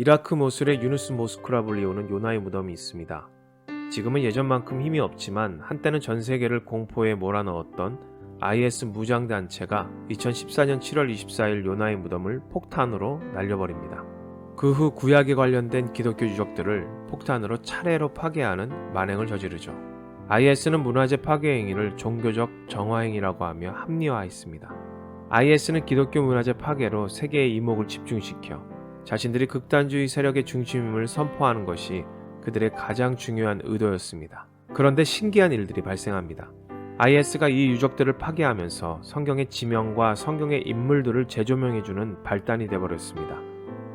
이라크 모술에 유누스 모스크라 불리우는 요나의 무덤이 있습니다. 지금은 예전만큼 힘이 없지만 한때는 전 세계를 공포에 몰아넣었던 IS 무장단체가 2014년 7월 24일 요나의 무덤을 폭탄으로 날려버립니다. 그 후 구약에 관련된 기독교 유적들을 폭탄으로 차례로 파괴하는 만행을 저지르죠. IS는 문화재 파괴 행위를 종교적 정화 행위라고 하며 합리화했습니다. IS는 기독교 문화재 파괴로 세계의 이목을 집중시켜 자신들이 극단주의 세력의 중심임을 선포하는 것이 그들의 가장 중요한 의도였습니다. 그런데 신기한 일들이 발생합니다. IS가 이 유적들을 파괴하면서 성경의 지명과 성경의 인물들을 재조명해주는 발단이 되어버렸습니다.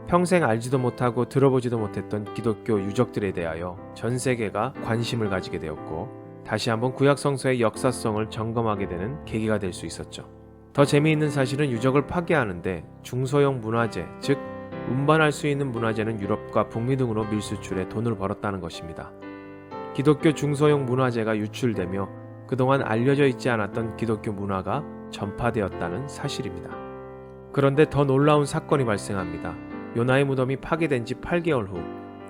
평생 알지도 못하고 들어보지도 못했던 기독교 유적들에 대하여 전 세계가 관심을 가지게 되었고 다시 한번 구약 성서의 역사성을 점검하게 되는 계기가 될 수 있었죠. 더 재미있는 사실은 유적을 파괴하는데 중소형 문화재, 즉 운반할 수 있는 문화재는 유럽과 북미 등으로 밀수출해 돈을 벌었다는 것입니다. 기독교 중소형 문화재가 유출되며 그동안 알려져 있지 않았던 기독교 문화가 전파되었다는 사실입니다. 그런데 더 놀라운 사건이 발생합니다. 요나의 무덤이 파괴된 지 8개월 후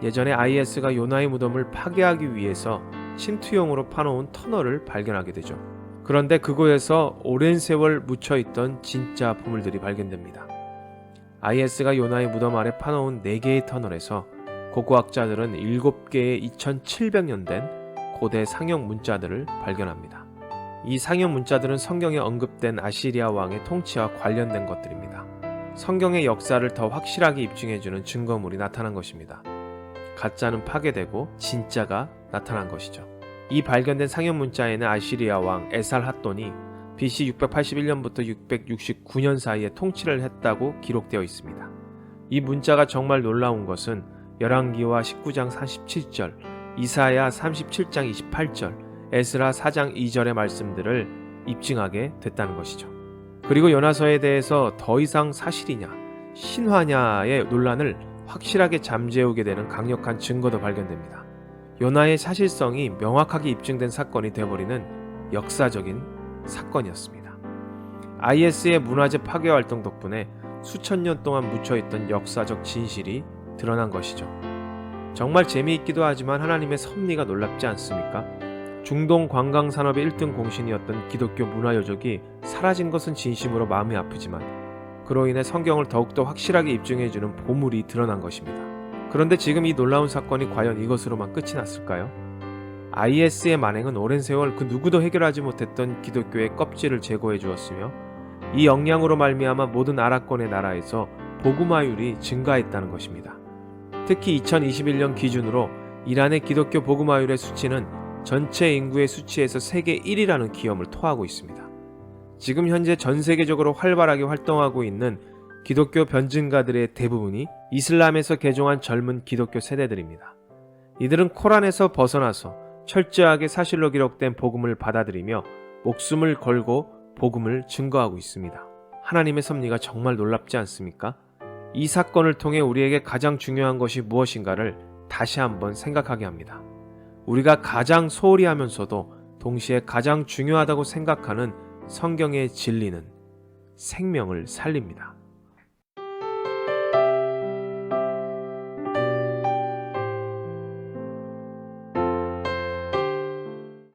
예전에 IS가 요나의 무덤을 파괴하기 위해서 침투용으로 파놓은 터널을 발견하게 되죠. 그런데 그곳에서 오랜 세월 묻혀있던 진짜 보물들이 발견됩니다. IS가 요나의 무덤 아래 파놓은 4개의 터널에서 고고학자들은 7개의 2700년 된 고대 상형 문자들을 발견합니다. 이 상형 문자들은 성경에 언급된 아시리아 왕의 통치와 관련된 것들입니다. 성경의 역사를 더 확실하게 입증해주는 증거물이 나타난 것입니다. 가짜는 파괴되고 진짜가 나타난 것이죠. 이 발견된 상형 문자에는 아시리아 왕 에살핫돈이 BC 681년부터 669년 사이에 통치를 했다고 기록되어 있습니다. 이 문자가 정말 놀라운 것은 열왕기와 19장 47절, 이사야 37장 28절, 에스라 4장 2절의 말씀들을 입증하게 됐다는 것이죠. 그리고 요나서에 대해서 더 이상 사실이냐, 신화냐의 논란을 확실하게 잠재우게 되는 강력한 증거도 발견됩니다. 요나의 사실성이 명확하게 입증된 사건이 되어버리는 역사적인 사건이었습니다. IS의 문화재 파괴 활동 덕분에 수천 년 동안 묻혀있던 역사적 진실이 드러난 것이죠. 정말 재미있기도 하지만 하나님의 섭리가 놀랍지 않습니까? 중동 관광 산업의 1등 공신이었던 기독교 문화 요적이 사라진 것은 진심으로 마음이 아프지만 그로 인해 성경을 더욱더 확실하게 입증해주는 보물이 드러난 것입니다. 그런데 지금 이 놀라운 사건이 과연 이것으로만 끝이 났을까요? IS의 만행은 오랜 세월 그 누구도 해결하지 못했던 기독교의 껍질을 제거해 주었으며 이 역량으로 말미암아 모든 아랍권의 나라에서 복음화율이 증가했다는 것입니다. 특히 2021년 기준으로 이란의 기독교 복음화율의 수치는 전체 인구의 수치에서 세계 1위라는 기염을 토하고 있습니다. 지금 현재 전 세계적으로 활발하게 활동하고 있는 기독교 변증가들의 대부분이 이슬람에서 개종한 젊은 기독교 세대들입니다. 이들은 코란에서 벗어나서 철저하게 사실로 기록된 복음을 받아들이며 목숨을 걸고 복음을 증거하고 있습니다. 하나님의 섭리가 정말 놀랍지 않습니까? 이 사건을 통해 우리에게 가장 중요한 것이 무엇인가를 다시 한번 생각하게 합니다. 우리가 가장 소홀히 하면서도 동시에 가장 중요하다고 생각하는 성경의 진리는 생명을 살립니다.